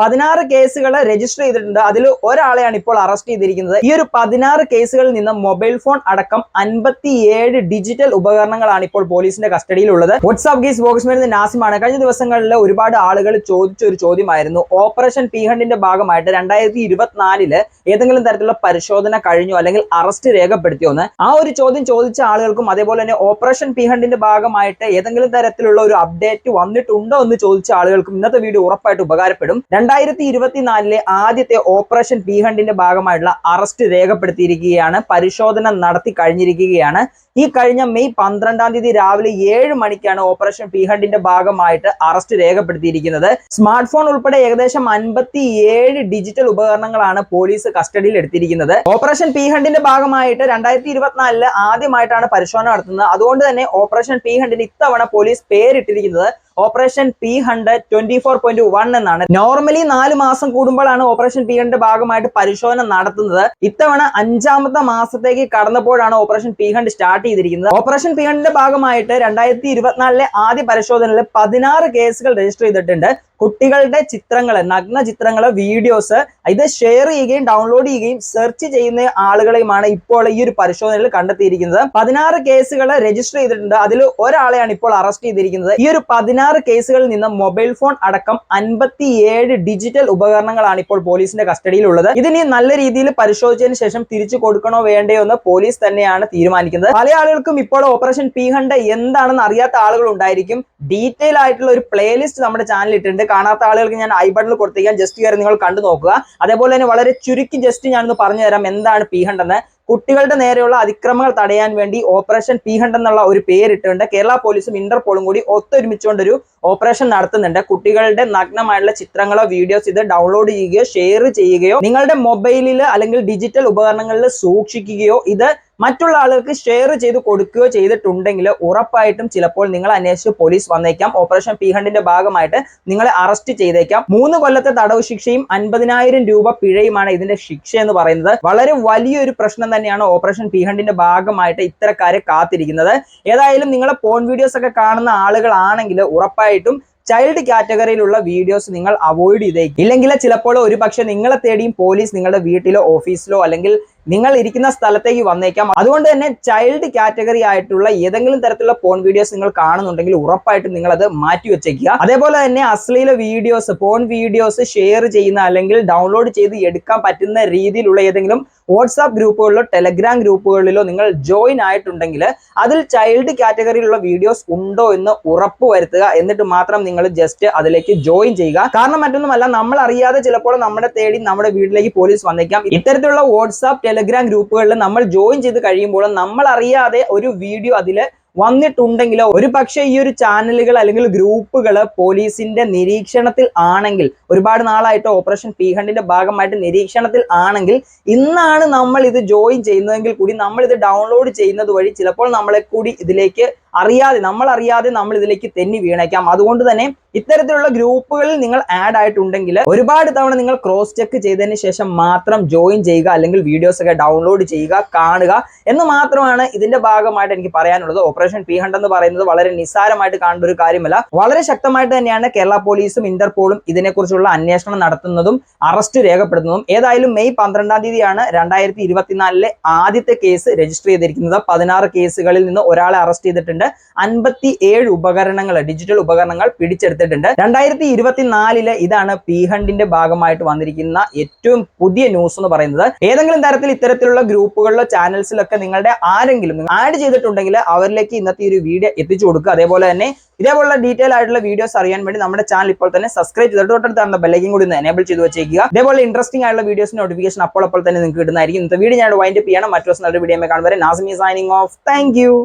പതിനാറ് കേസുകൾ രജിസ്റ്റർ ചെയ്തിട്ടുണ്ട്. അതിൽ ഒരാളെയാണ് ഇപ്പോൾ അറസ്റ്റ് ചെയ്തിരിക്കുന്നത്. ഈ ഒരു പതിനാറ് കേസുകളിൽ നിന്ന് മൊബൈൽ ഫോൺ അടക്കം അൻപത്തിയേഴ് ഡിജിറ്റൽ ഉപകരണങ്ങളാണ് ഇപ്പോൾ പോലീസിന്റെ കസ്റ്റഡിയിലുള്ളത്. വാട്സ്ആപ്പ് കേസ് ബോക്സ്മേൻ നാസിമാണ്. കഴിഞ്ഞ ദിവസങ്ങളിൽ ഒരുപാട് ആളുകൾ ചോദിച്ച ഒരു ചോദ്യമായിരുന്നു. ഓപ്പറേഷൻ പി ഹണ്ടിന്റെ ഭാഗമായിട്ട് രണ്ടായിരത്തി ഇരുപത്തിനാലിൽ ഏതെങ്കിലും തരത്തിലുള്ള പരിശോധന കഴിഞ്ഞോ അല്ലെങ്കിൽ അറസ്റ്റ് രേഖപ്പെടുത്തിയോ എന്ന് ആ ഒരു ചോദ്യം ചോദിച്ച ആളുകൾക്കും അതേപോലെ തന്നെ ഓപ്പറേഷൻ പി ഹണ്ടിന്റെ ഭാഗമായിട്ട് ഏതെങ്കിലും തരത്തിലുള്ള ഒരു അപ്ഡേറ്റ് വന്നിട്ടുണ്ടോ എന്ന് ചോദിച്ച ആളുകൾക്കും ഇന്നത്തെ വീഡിയോ ഉറപ്പായിട്ട് ഉപകാരപ്പെടും. രണ്ടായിരത്തി ഇരുപത്തിനാലിലെ ആദ്യത്തെ ഓപ്പറേഷൻ ബി ഹണ്ടിന്റെ ഭാഗമായിട്ടുള്ള അറസ്റ്റ് രേഖപ്പെടുത്തിയിരിക്കുകയാണ്. പരിശോധന നടത്തി കഴിഞ്ഞിരിക്കുകയാണ്. ഈ കഴിഞ്ഞ മെയ് പന്ത്രണ്ടാം തീയതി രാവിലെ ഏഴ് മണിക്കാണ് ഓപ്പറേഷൻ ബി ഹണ്ടിന്റെ ഭാഗമായിട്ട് അറസ്റ്റ് രേഖപ്പെടുത്തിയിരിക്കുന്നത്. സ്മാർട്ട് ഫോൺ ഉൾപ്പെടെ ഏകദേശം അൻപത്തി ഏഴ് ഡിജിറ്റൽ ഉപകരണങ്ങളാണ് പോലീസ് കസ്റ്റഡിയിൽ എടുത്തിരിക്കുന്നത്. ഓപ്പറേഷൻ പി ഹണ്ടിന്റെ ഭാഗമായിട്ട് രണ്ടായിരത്തി ഇരുപത്തിനാലിൽ ആദ്യമായിട്ടാണ് പരിശോധന നടത്തുന്നത്. അതുകൊണ്ട് തന്നെ ഓപ്പറേഷൻ പി ഹണ്ടിന് ഇത്തവണ police പേരിട്ടിരിക്കുന്നത് operation P hundred twenty four point one എന്നാണ്. നോർമലി നാല് മാസം കൂടുമ്പോഴാണ് ഓപ്പറേഷൻ പി ഹൺഡ്രഡ് ഭാഗമായിട്ട് പരിശോധന നടത്തുന്നത്. ഇത്തവണ അഞ്ചാമത്തെ മാസത്തേക്ക് കടന്നപ്പോഴാണ് ഓപ്പറേഷൻ പി ഹൺഡ് സ്റ്റാർട്ട് ചെയ്തിരിക്കുന്നത്. ഓപ്പറേഷൻ പി ഹൺഡ്രഡിന്റെ ഭാഗമായിട്ട് രണ്ടായിരത്തി ഇരുപത്തിനാലിലെ ആദ്യ പരിശോധനയിൽ പതിനാറ് കേസുകൾ രജിസ്റ്റർ ചെയ്തിട്ടുണ്ട്. കുട്ടികളുടെ ചിത്രങ്ങൾ നഗ്ന ചിത്രങ്ങൾ വീഡിയോസ് ഇത് ഷെയർ ചെയ്യുകയും ഡൗൺലോഡ് ചെയ്യുകയും സെർച്ച് ചെയ്യുന്ന ആളുകളെയുമാണ് ഇപ്പോൾ ഈ ഒരു പരിശോധനയിൽ കണ്ടെത്തിയിരിക്കുന്നത്. പതിനാറ് കേസുകൾ രജിസ്റ്റർ ചെയ്തിട്ടുണ്ട്. അതിൽ ഒരാളെയാണ് ഇപ്പോൾ അറസ്റ്റ് ചെയ്തിരിക്കുന്നത്. ഈ ഒരു പതിനാറ് കേസുകളിൽ നിന്ന് മൊബൈൽ ഫോൺ അടക്കം അൻപത്തിയേഴ് ഡിജിറ്റൽ ഉപകരണങ്ങളാണ് ഇപ്പോൾ പോലീസിന്റെ കസ്റ്റഡിയിലുള്ളത്. ഇതിനി നല്ല രീതിയിൽ പരിശോധിച്ചതിന് ശേഷം തിരിച്ചു കൊടുക്കണോ വേണ്ടയോ എന്ന് പോലീസ് തന്നെയാണ് തീരുമാനിക്കുന്നത്. പല ആളുകൾക്കും ഇപ്പോൾ ഓപ്പറേഷൻ പി ഹണ്ട് എന്താണെന്ന് അറിയാത്ത ആളുകൾ ഉണ്ടായിരിക്കും. ഡീറ്റെയിൽ ആയിട്ടുള്ള ഒരു പ്ലേലിസ്റ്റ് നമ്മുടെ ചാനലിൽ ഇട്ടിട്ടുണ്ട്. കാണാത്ത ആളുകൾക്ക് ഞാൻ ഐ ബട്ടണിൽ കൊടുത്തേക്കാം. ജസ്റ്റ് കയറി നിങ്ങൾ കണ്ടു നോക്കുക. അതേപോലെ തന്നെ വളരെ ചുരുക്കി ജസ്റ്റ് ഞാനൊന്ന് പറഞ്ഞു തരാം എന്താണ് പി ഹണ്ട് എന്ന്. കുട്ടികളുടെ നേരെയുള്ള അതിക്രമങ്ങൾ തടയാൻ വേണ്ടി ഓപ്പറേഷൻ പി ഹണ്ട് എന്നുള്ള ഒരു പേരിട്ടുണ്ട്. കേരള പോലീസും ഇന്റർപോളും കൂടി ഒത്തൊരുമിച്ചുകൊണ്ടൊരു ഓപ്പറേഷൻ നടത്തുന്നുണ്ട്. കുട്ടികളുടെ നഗ്നമായുള്ള ചിത്രങ്ങളോ വീഡിയോസ് ഇത് ഡൗൺലോഡ് ചെയ്യുകയോ ഷെയർ ചെയ്യുകയോ നിങ്ങളുടെ മൊബൈലിൽ അല്ലെങ്കിൽ ഡിജിറ്റൽ ഉപകരണങ്ങളിൽ സൂക്ഷിക്കുകയോ ഇത് മറ്റുള്ള ആളുകൾക്ക് ഷെയർ ചെയ്ത് കൊടുക്കുകയോ ചെയ്തിട്ടുണ്ടെങ്കിൽ ഉറപ്പായിട്ടും ചിലപ്പോൾ നിങ്ങൾ അന്വേഷിച്ച് പോലീസ് വന്നേക്കാം. ഓപ്പറേഷൻ പി ഹണ്ടിന്റെ ഭാഗമായിട്ട് നിങ്ങളെ അറസ്റ്റ് ചെയ്തേക്കാം. മൂന്ന് കൊല്ലത്തെ തടവ് ശിക്ഷയും അൻപതിനായിരം രൂപ പിഴയുമാണ് ഇതിന്റെ ശിക്ഷ എന്ന് പറയുന്നത്. വളരെ വലിയൊരു പ്രശ്നം തന്നെയാണ് ഓപ്പറേഷൻ പി ഹണ്ടിന്റെ ഭാഗമായിട്ട് ഇത്തരക്കാരെ കാത്തിരിക്കുന്നത്. ഏതായാലും നിങ്ങളെ പോൺ വീഡിയോസ് ഒക്കെ കാണുന്ന ആളുകളാണെങ്കിൽ ഉറപ്പായിട്ടും ചൈൽഡ് കാറ്റഗറിയിലുള്ള വീഡിയോസ് നിങ്ങൾ അവോയ്ഡ് ചെയ്തേക്കും. ഇല്ലെങ്കിൽ ചിലപ്പോൾ ഒരു പക്ഷേ നിങ്ങളെ തേടിയും പോലീസ് നിങ്ങളുടെ വീട്ടിലോ ഓഫീസിലോ അല്ലെങ്കിൽ നിങ്ങൾ ഇരിക്കുന്ന സ്ഥലത്തേക്ക് വന്നേക്കാം. അതുകൊണ്ട് തന്നെ ചൈൽഡ് കാറ്റഗറി ആയിട്ടുള്ള ഏതെങ്കിലും തരത്തിലുള്ള പോൺ വീഡിയോസ് നിങ്ങൾ കാണുന്നുണ്ടെങ്കിൽ ഉറപ്പായിട്ടും നിങ്ങൾ അത് മാറ്റി വെച്ചേക്കുക. അതേപോലെ തന്നെ അശ്ലീല വീഡിയോസ് പോൺ വീഡിയോസ് ഷെയർ ചെയ്യുന്ന അല്ലെങ്കിൽ ഡൗൺലോഡ് ചെയ്ത് എടുക്കാൻ പറ്റുന്ന രീതിയിലുള്ള ഏതെങ്കിലും വാട്സാപ്പ് ഗ്രൂപ്പുകളിലോ ടെലഗ്രാം ഗ്രൂപ്പുകളിലോ നിങ്ങൾ ജോയിൻ ആയിട്ടുണ്ടെങ്കിൽ അതിൽ ചൈൽഡ് കാറ്റഗറിയിലുള്ള വീഡിയോസ് ഉണ്ടോ എന്ന് ഉറപ്പ് വരുത്തുക. എന്നിട്ട് മാത്രം നിങ്ങൾ ജസ്റ്റ് അതിലേക്ക് ജോയിൻ ചെയ്യുക. കാരണം മറ്റൊന്നുമല്ല നമ്മൾ അറിയാതെ ചിലപ്പോൾ നമ്മുടെ തേടി നമ്മുടെ വീട്ടിലേക്ക് പോലീസ് വന്നേക്കാം. ഇത്തരത്തിലുള്ള വാട്സാപ്പ് ടെലഗ്രാം ഗ്രൂപ്പുകളിൽ നമ്മൾ ജോയിൻ ചെയ്ത് കഴിയുമ്പോൾ നമ്മൾ അറിയാതെ ഒരു വീഡിയോ അതിൽ വന്നിട്ടുണ്ടെങ്കിലോ ഒരു പക്ഷേ ഈ ഒരു ചാനലുകൾ അല്ലെങ്കിൽ ഗ്രൂപ്പുകൾ പോലീസിന്റെ നിരീക്ഷണത്തിൽ ആണെങ്കിൽ ഒരുപാട് നാളായിട്ട് ഓപ്പറേഷൻ പി ഹണ്ടിന്റെ ഭാഗമായിട്ട് നിരീക്ഷണത്തിൽ ആണെങ്കിൽ ഇന്നാണ് നമ്മൾ ഇത് ജോയിൻ ചെയ്യുന്നതെങ്കിൽ കൂടി നമ്മൾ ഇത് ഡൗൺലോഡ് ചെയ്യുന്നത് വഴി ചിലപ്പോൾ നമ്മളെ കൂടി ഇതിലേക്ക് അറിയാതെ നമ്മൾ അറിയാതെ നമ്മൾ ഇതിലേക്ക് തെന്നി വീണേക്കാം. അതുകൊണ്ട് തന്നെ ഇത്തരത്തിലുള്ള ഗ്രൂപ്പുകളിൽ നിങ്ങൾ ആഡ് ആയിട്ടുണ്ടെങ്കിൽ ഒരുപാട് തവണ നിങ്ങൾ ക്രോസ് ചെക്ക് ചെയ്തതിന് ശേഷം മാത്രം ജോയിൻ ചെയ്യുക അല്ലെങ്കിൽ വീഡിയോസ് ഒക്കെ ഡൗൺലോഡ് ചെയ്യുക കാണുക എന്ന് മാത്രമാണ് ഇതിന്റെ ഭാഗമായിട്ട് എനിക്ക് പറയാനുള്ളത്. ഓപ്പറേഷൻ പി ഹണ്ട് എന്ന് പറയുന്നത് വളരെ നിസ്സാരമായിട്ട് കാണേണ്ട ഒരു കാര്യമല്ല. വളരെ ശക്തമായിട്ട് തന്നെയാണ് കേരള പോലീസും ഇന്റർപോളും ഇതിനെക്കുറിച്ചുള്ള അന്വേഷണം നടത്തുന്നതും അറസ്റ്റ് രേഖപ്പെടുത്തുന്നതും. ഏതായാലും മെയ് പന്ത്രണ്ടാം തീയതിയാണ് രണ്ടായിരത്തി ഇരുപത്തിനാലിലെ ആദ്യത്തെ കേസ് രജിസ്റ്റർ ചെയ്തിരിക്കുന്നത്. പതിനാറ് കേസുകളിൽ നിന്ന് ഒരാളെ അറസ്റ്റ് ചെയ്തിട്ടുണ്ട്. അൻപത്തി ഏഴ് ഉപകരണങ്ങൾ ഡിജിറ്റൽ ഉപകരണങ്ങൾ പിടിച്ചെടുത്തിട്ടുണ്ട്. രണ്ടായിരത്തി ഇരുപത്തിനാലിൽ ഇതാണ് പി ഹണ്ടിന്റെ ഭാഗമായിട്ട് വന്നിരിക്കുന്ന ഏറ്റവും പുതിയ ന്യൂസ് എന്ന് പറയുന്നത്. ഏതെങ്കിലും തരത്തിൽ ഇത്തരത്തിലുള്ള ഗ്രൂപ്പുകളിലോ ചാനൽസിലൊക്കെ നിങ്ങളുടെ ആരെങ്കിലും ആഡ് ചെയ്തിട്ടുണ്ടെങ്കിൽ അവരിലേക്ക് ഇന്നത്തെ ഒരു വീഡിയോ എത്തിച്ചു കൊടുക്കുക. അതേപോലെ തന്നെ ഇതേപോലുള്ള ഡീറ്റെയിൽ ആയിട്ടുള്ള വീഡിയോസ് അറിയാൻ വേണ്ടി നമ്മുടെ ചാനൽ ഇപ്പോൾ തന്നെ സബ്സ്ക്രൈബ് ചെയ്തിട്ട് തൊട്ടടുത്ത ബെല്ലൈക്കും കൂടി ഒന്ന് എനേബിൾ ചെയ്ത് വെച്ചേക്കുക. ഇതേപോലെ ഇൻട്രസ്റ്റിംഗ് ആയിട്ടുള്ള വീഡിയോസ് നോട്ടിഫിക്കേഷൻ അപ്പോൾ അപ്പോൾ തന്നെ നിങ്ങൾക്ക് കിട്ടുന്നതായിരിക്കും ഇന്നത്തെ വീഡിയോ ഞാൻ വൈൻഡ് അപ്പ് ചെയ്യണം. മറ്റു ദിവസം നല്ല വീഡിയോ കാണുമ്പോൾ നാസിമി സൈനിങ് ഓഫ് താങ്ക്